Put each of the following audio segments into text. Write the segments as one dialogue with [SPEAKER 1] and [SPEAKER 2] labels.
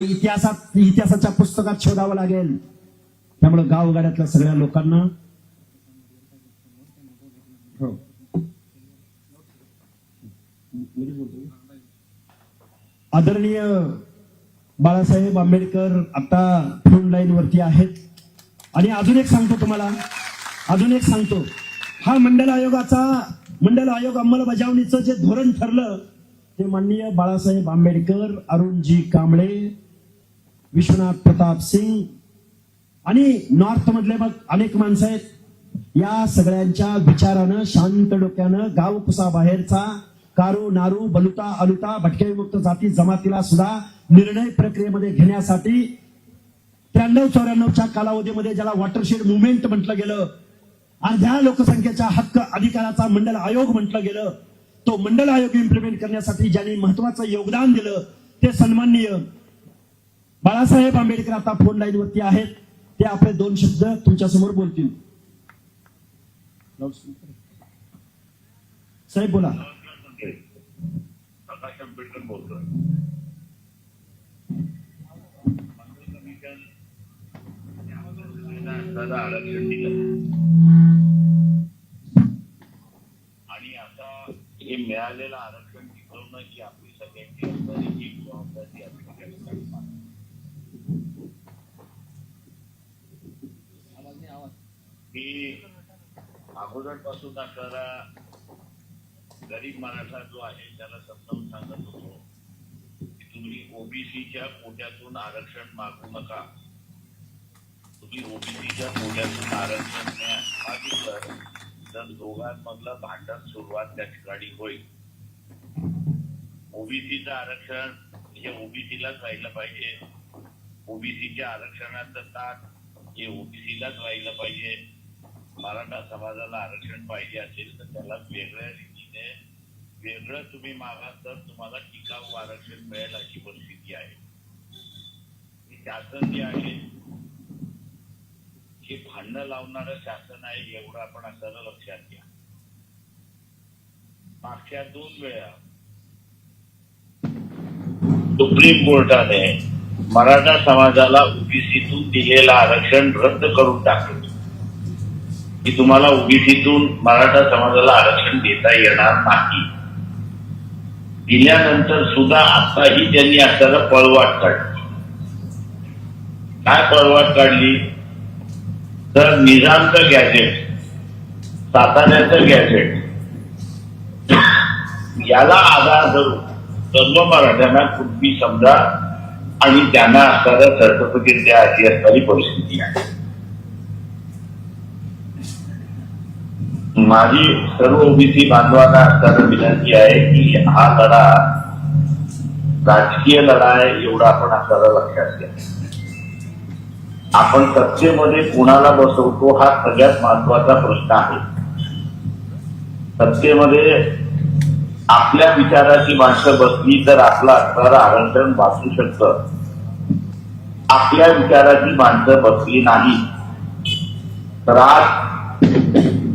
[SPEAKER 1] इतिहासात इतिहासाच्या पुस्तकात शोधावं लागेल. त्यामुळे गावगाड्यातल्या सगळ्या लोकांना हो. आदरणीय बाळासाहेब आंबेडकर आता फोन लाईन वरती आहेत. आणि अजून एक सांगतो तुम्हाला. अजून एक सांगतो. हा मंडल आयोगाचा मंडल आयोग अंमलबजावणीचं जे धोरण ठरलं ते माननीय बाळासाहेब आंबेडकर अरुणजी कांबळे विश्वनाथ प्रताप सिंग आणि नॉर्थ मधले मग अनेक माणसं आहेत. या सगळ्यांच्या विचारानं शांत डोक्यानं गाव कुसाबाहेरचा कारू नारू बलुता अलुता भटक्याविमुक्त जाती जमातीला सुद्धा निर्णय प्रक्रियेमध्ये घेण्यासाठी त्र्याण्णव चौऱ्याण्णवच्या कालावधीमध्ये ज्याला वॉटरशेड मुवमेंट म्हटलं गेलं अर्ध्या लोकसंख्येच्या हक्क अधिकाराचा मंडल आयोग म्हटलं गेलं तो मंडल आयोग इम्प्लिमेंट करण्यासाठी ज्यांनी महत्वाचं योगदान दिलं ते सन्माननीय बाळासाहेब आंबेडकर आता फोन लाईन वरती आहेत. ते आपले दोन शब्द तुमच्यासमोर बोलतील. साहेब बोला.
[SPEAKER 2] प्रकाश आंबेडकर बोलतोय. आरक्षण दिलं आणि आता हे मिळालेलं आरक्षण टिकवणं ही आपली सगळ्यांची असणारी एक जबाबदारी आपली की अगोदरपासून असणारा गरीब मराठा जो आहे त्याला समजावून सांगत होतो की तुम्ही ओबीसीच्या कोट्यातून आरक्षण मागू नका. तुम्ही ओबीसीच्या कोट्यातून आरक्षण मागितलं तर दोघांमधलं भांडण सुरुवात त्या ठिकाणी होईल. ओबीसीचं आरक्षण हे ओबीसीलाच राहिलं पाहिजे. ओबीसीच्या आरक्षणाचं ताक हे ओबीसीलाच राहिलं पाहिजे. मराठा समाजाला आरक्षण पाहिजे असेल तर त्याला वेगळ्या रीतीने वेगळं तुम्ही मागा तर तुम्हाला टिकाऊ आरक्षण मिळेल अशी परिस्थिती आहे. शासन जे आहे हे भांडणं लावणारं शासन आहे एवढं आपण असताना लक्षात घ्या. मागच्या दोन वेळा सुप्रीम कोर्टाने मराठा समाजाला ओबीसीतून दिलेलं आरक्षण रद्द करून टाकलं. की तुम्हाला ओबीसीतून मराठा समाजाला आरक्षण देता येणार नाही. दिल्यानंतर सुद्धा आताही त्यांनी असताना पळवाट काढली. काय पळवाट काढली? तर निजामचं गॅजेट साताऱ्याचं गॅजेट याला आधार धरून सर्व मराठ्यांना कुठली समजा आणि त्यांना असणारं सर्टिफिकेट द्या अशी असणारी परिस्थिती आहे. माझी सर्व ओबीसी बांधवांना असताना विनंती आहे की हा लढा राजकीय लढा आहे एवढा आपण आपल्याला लक्षात घ्या. आपण सत्तेमध्ये कुणाला बसवतो हा सगळ्यात महत्त्वाचा प्रश्न आहे. सत्तेमध्ये आपल्या विचाराची माणसं बसली तर आपलं असणारं आरक्षण वाचू शकतं. आपल्या विचाराची माणसं बसली नाही तर आज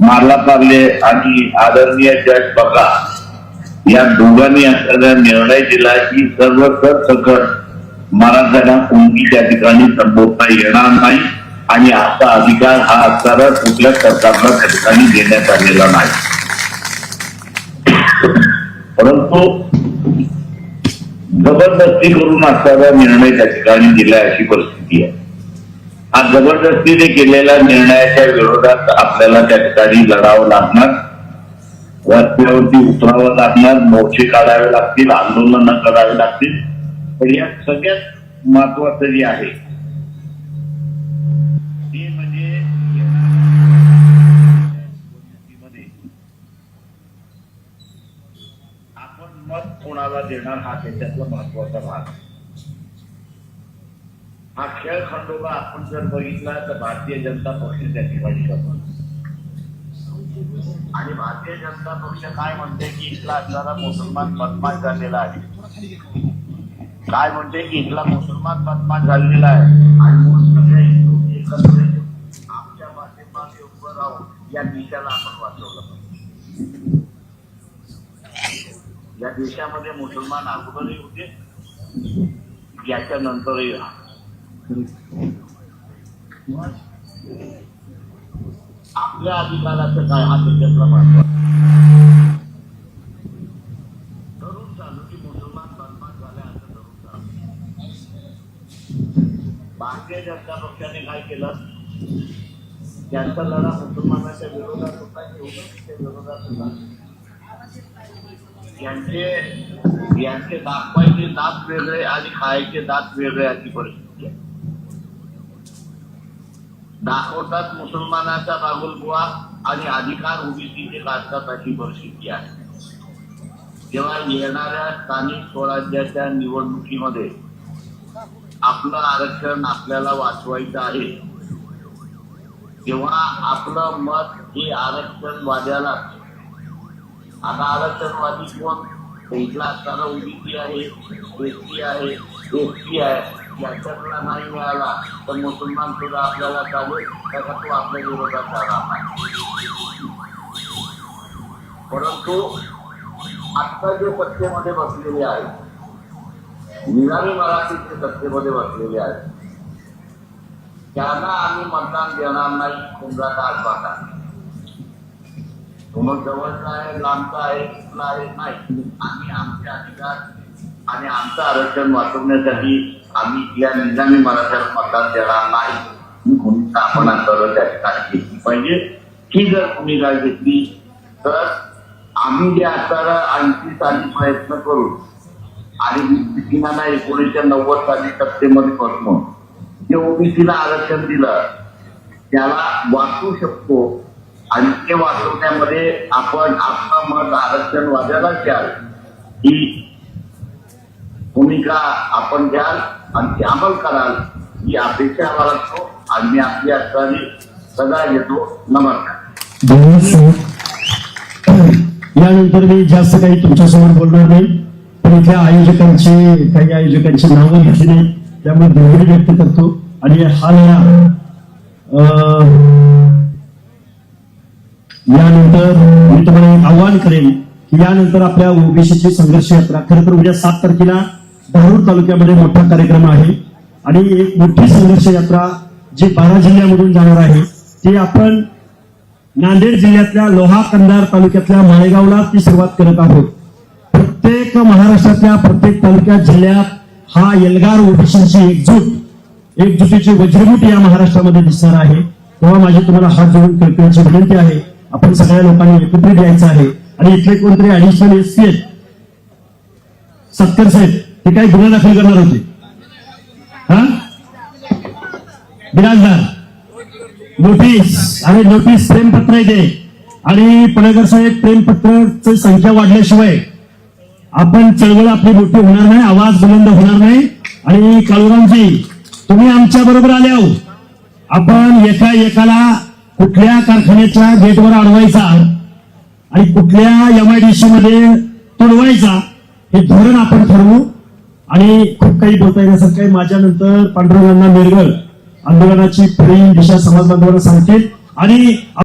[SPEAKER 2] मारला पार्ले आणि आदरणीय जज बघा या दोघांनी असलेला निर्णय दिला की सर्व सरसकट मराठ्यांना कोणती त्या ठिकाणी संबोधता येणार नाही आणि असा अधिकार हा असणारा कुठल्या सरकारला त्या ठिकाणी देण्यात आलेला नाही. परंतु जबरदस्ती करून असणारा निर्णय त्या ठिकाणी दिलाय अशी परिस्थिती आहे. हा जबरदस्तीने केलेल्या निर्णयाच्या विरोधात आपल्याला त्या ठिकाणी लढावं लागणार. रस्त्यावरती उतरावं लागणार मोर्चे काढावे लागतील आंदोलन करावे लागतील. पण या सगळ्यात महत्वाचं जे आहे ते म्हणजे आपण मत कोणाला देणार हा त्याच्यातला महत्त्वाचा भाग. आहे हा खेळ खंडोबा आपण जर बघितला तर भारतीय जनता पक्ष त्या ठिकाणी करतो. आणि भारतीय जनता पक्ष काय म्हणते की इथला असणारा मुसलमान बदमाश झालेला आहे? काय म्हणते की इथला मुसलमान बदमाश झालेला आहे? आणि म्हणून हिंदू एकत्र आमच्या पाठीमागे उभं राहून या देशाला आपण वाचवलं पाहिजे. या देशामध्ये मुसलमान अगोदरही होते याच्या नंतरही राहतो आपल्या अधिकाराचं काय? हा त्याच्यातला महत्त्व चालू की मुसलमान बदमाश झाले असं चालू भारतीय जनता पक्षाने काय केलं? त्यांचा लढा मुसलमानाच्या विरोधात होता विरोधात होता यांचे यांचे दाखवायचे दात वेगळे आणि खायचे दात वेगळे अशी परिस्थिती. दाखवतात मुसलमानाचा बागुलबुवा आणि अधिकार ओबीसीचे काढतात अशी परिस्थिती आहे. तेव्हा येणाऱ्या स्थानिक स्वराज्याच्या निवडणुकीमध्ये आपलं आरक्षण आपल्याला वाचवायचं आहे तेव्हा आपलं मत हे आरक्षणवाद्याला आता आरक्षणवादी कोण? कुठला असताना ओबीसी आहे एसटी आहे एसटी आहे. याच्यातला नाही मिळाला. तर मुसलमान सुद्धा आपल्याला चालेल त्याचा तो आपल्या विरोधात झाला परंतु आत्ता जे सत्तेमध्ये बसलेले आहेत निरामी मराठीचे सत्तेमध्ये बसलेले आहेत त्यांना आम्ही मतदान देणार नाही तुमचा काळ पाहता. तुम्हाला मग जवळचा आहे लांबचा आहे कुठला आहे नाही. आम्ही आमचे अधिकार आणि आमचं आरक्षण वाचवण्यासाठी आम्ही या निजामी मराठ्याला मतदान देणार नाही. ही भूमिका आपण अंतर्गत त्या ठिकाणी घेतली पाहिजे. ही जर भूमिका घेतली तर आम्ही जे असताना आणखी साली प्रयत्न करू आणि ओबीसीला एकोणीसशे नव्वद साली सत्तेमध्ये बसणं जे ओबीसीला आरक्षण दिलं त्याला वाचू शकतो. आणि ते वाचवण्यामध्ये आपण आपलं मत आरक्षण वाजायला द्याल ही भूमिका आपण द्याल आणि ती अंमल कराल ही अपेक्षा बाळगतो आणि मी आपली असताना सदा येतो. नमस्कार.
[SPEAKER 1] यानंतर मी जास्त काही तुमच्यासमोर बोलणार नाही पण इथल्या आयोजकांची काही आयोजकांची नावं घेतली नाही त्यामुळे दिलगिरी व्यक्त करतो. आणि हा अं, यानंतर मी तुम्हाला एक आव्हान करेन की यानंतर आपल्या ओबीसीची संघर्ष यात्रा खरं तर उद्या सात तारखेला धारूर तालुक्यामध्ये मोठा कार्यक्रम आहे. आणि एक मोठी संघर्ष यात्रा जी बारा जिल्ह्यामधून जाणार आहे ती आपण नांदेड जिल्ह्यातल्या लोहा कंधार तालुक्यातल्या माळेगावला ती सुरुवात करत आहोत. प्रत्येक महाराष्ट्रातल्या प्रत्येक तालुक्यात जिल्ह्यात हा एल्गार ओबीसीची एकजूट एकजुटीची वज्रमूठ या महाराष्ट्रामध्ये दिसणार आहे. तेव्हा माझी तुम्हाला हात जोडून कळकळीची विनंती आहे. आपण सगळ्या लोकांनी एकत्रित यायचं आहे. आणि इथले कोणतरी ऍडिशनल एस पी आहेत सत्तर साहेब ते काय गुन्हा दाखल करणार होते? हा? बिराजदार नोटीस अरे नोटीस प्रेमपत्र येते आणि पणेकर साहेब प्रेमपत्राची संख्या वाढल्याशिवाय आपण चळवळ आपली मोठी होणार नाही आवाज बुलंद होणार नाही. आणि काळूरामजी तुम्ही आमच्या बरोबर आले आहो आपण एका एकाला कुठल्या कारखान्याच्या गेटवर अडवायचा आणि कुठल्या एमआयडीसी मध्ये तुडवायचा हे धोरण आपण ठरवू. आणि खूप काही बोलता येण्यासारखं काही माझ्यानंतर पांडुरंगांना निर्गळ आंदोलनाची खरी दिशा समाज बांधवांना सांगतील. आणि